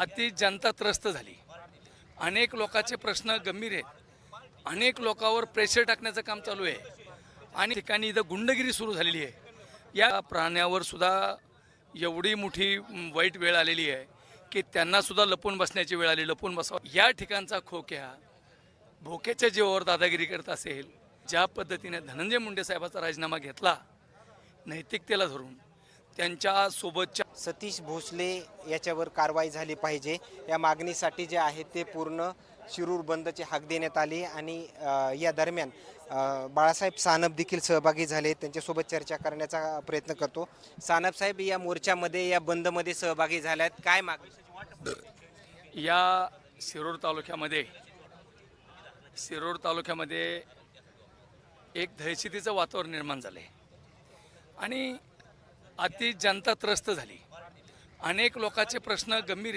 अति जनता त्रस्त झाली. अनेक लोकांचे प्रश्न गंभीर आहेत. अनेक लोकांवर प्रेशर टाकण्याचं काम चालू आहे. आणि ठिकाणी इथं गुंडगिरी सुरू झालेली आहे. या प्राण्यावर सुद्धा एवढी मोठी वाईट वेळ आलेली आहे की त्यांना सुद्धा लपून बसण्याची वेळ आली. लपून बसावं. या ठिकाणचा खोक्या भोक्याच्या जीवावर दादागिरी करत असेल ज्या पद्धतीने धनंजय मुंडे साहेबाचा राजीनामा घेतला नैतिकतेला धरून त्यांच्या सोबतच्या सतीश भोसले याच्यावर कारवाई झाली पाहिजे. या मागणीसाठी जे आहे ते पूर्ण शिरूर बंदची हाक देण्यात आली आणि या दरम्यान बाळासाहेब सानप देखील सहभागी झाले. त्यांच्यासोबत चर्चा करण्याचा प्रयत्न करतो. सानप साहेब या मोर्चामध्ये या बंदमध्ये सहभागी झाल्यात. काय मागणी? या शिरूर तालुक्यामध्ये शिरूर तालुक्यामध्ये एक दहशतीचं वातावरण निर्माण झालं आहे आणि अति जनता त्रस्त झाली. अनेक लोकांचे प्रश्न गंभीर